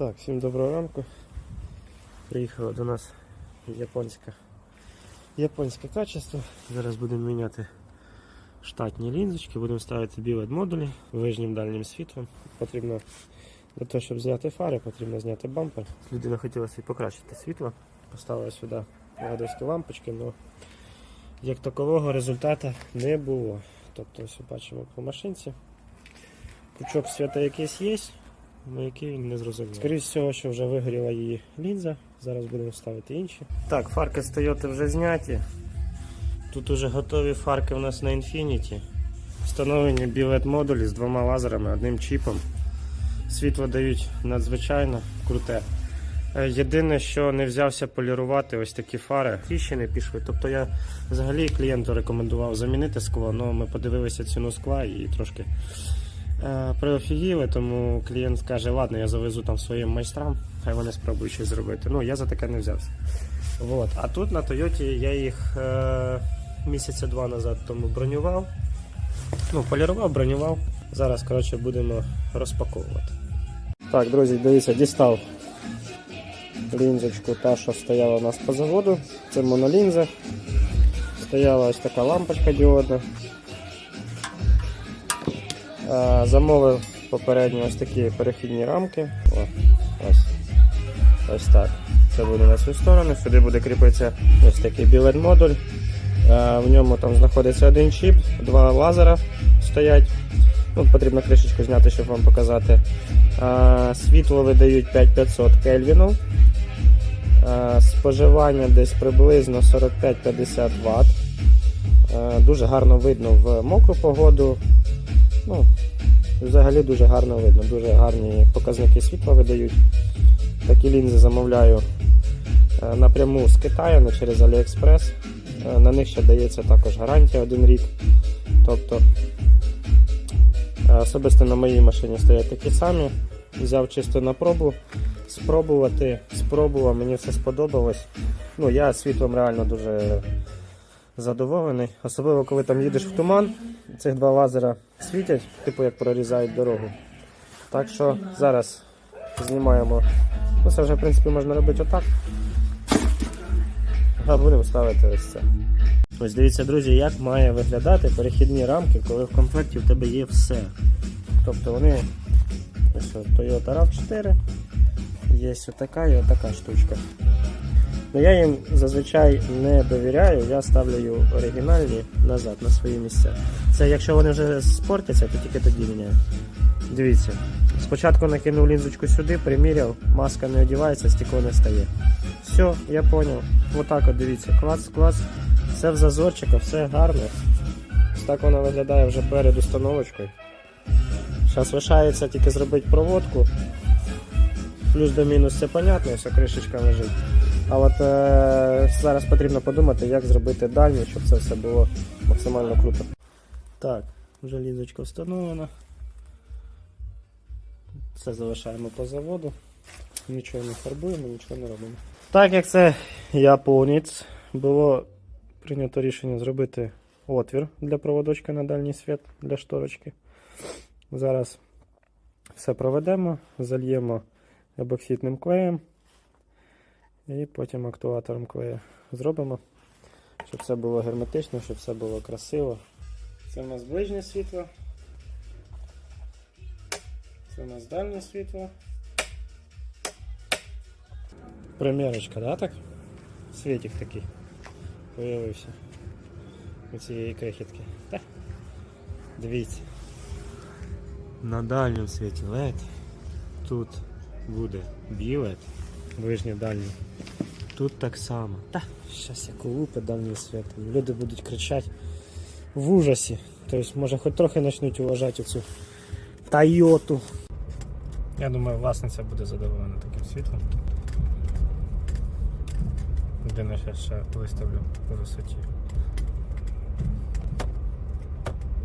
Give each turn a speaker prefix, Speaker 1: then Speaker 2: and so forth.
Speaker 1: Так, всім доброго ранку. Приїхала до нас японська японське качество. Зараз будемо міняти штатні лінзочки, будемо ставити білет модулі вижнім дальнім світлом. Потрібно для того, щоб зняти фари, потрібно зняти бампер. Людина хотіла собі покращити світло, поставила сюди гадовські лампочки, але як такового результату не було. Тобто ось бачимо по машинці. Пучок свята якийсь є, але який він не зрозумів. Скоріше всього, що вже вигоріла її лінза. Зараз будемо ставити інші. Так, фарки з Toyota вже зняті. Тут уже готові фарки у нас на Infiniti. Встановлені білет модулі з двома лазерами, одним чіпом. Світло дають надзвичайно круте. Е, Єдине, що не взявся полірувати ось такі фари, тріщини пішли. Тобто я взагалі клієнту рекомендував замінити скло, але ми подивилися ціну скла і трошки приофігіли, тому клієнт каже, ладно, я завезу там своїм майстрам, хай вони спробують щось зробити. Ну, я за таке не взявся. Вот. А тут на Тойоті я їх е, місяця два назад тому бронював. Ну, полірував, бронював. Зараз, коротше, будемо розпаковувати. Так, друзі, дивіться, дістав лінзочку, та, що стояла у нас по заводу. Це монолінза. Стояла ось така лампочка діодна. Замовив попередньо ось такі перехідні рамки. О, ось. ось так. Це буде на цю сторону. Сюди буде кріпитися ось такий білет модуль. В ньому там знаходиться один чіп, два лазера стоять. Ну, потрібно кришечку зняти, щоб вам показати. Світло видають 5500 кельвінів. Споживання десь приблизно 45-50 Вт. Дуже гарно видно в мокру погоду. Ну, взагалі дуже гарно видно, дуже гарні показники світла видають. Такі лінзи замовляю е, напряму з Китаю, не через AliExpress. Е, На них ще дається також гарантія один рік. Тобто е, особисто на моїй машині стоять такі самі. Взяв чисто на пробу, спробувати, спробував, мені все сподобалось. Ну, я світлом реально дуже задоволений. Особливо, коли там їдеш в туман, цих два лазера світять, типу як прорізають дорогу. Так що зараз знімаємо. Ну, це вже в принципі можна робити отак. А будемо ставити ось це. Ось дивіться, друзі, як має виглядати перехідні рамки, коли в комплекті в тебе є все. Тобто вони ось Toyota RAV4, є отака і отака штучка. Ну, я їм зазвичай не довіряю, я ставлю оригінальні назад на свої місця. Це якщо вони вже спортяться, то тільки тоді міняю. Дивіться, спочатку накинув лінзочку сюди, приміряв, маска не одягається, стекло не стає. Все, я зрозумів. Отак от дивіться, клац, клац. Все в зазорчиках, все гарно. Ось так воно виглядає вже перед установочкою. Зараз лишається тільки зробити проводку. Плюс до мінус це понятно, все кришечка лежить. А от е, зараз потрібно подумати, як зробити дальню, щоб це все було максимально круто. Так, вже лінзочка встановлена. Все залишаємо по заводу. Нічого не фарбуємо, нічого не робимо. Так як це японець, було прийнято рішення зробити отвір для проводочка на дальній світ для шторочки. Зараз все проведемо, зальємо ебоксидним клеєм і потім актуатором клею зробимо, щоб все було герметично, щоб все було красиво. Це у нас ближнє світло. Це у нас дальнє світло. Примірочка, да, так? Світик такий появився у цієї крихітки. Та. Дивіться. На дальньому світі LED. Тут буде білет, ближнє дальні. Тут так само. Та, щас я колупи дальній свято. Люди будуть кричати в ужасі. Тобто, може, хоч трохи почнуть уважати цю Тойоту. Я думаю, власниця буде задоволена таким світлом. Де ще ще виставлю по висоті.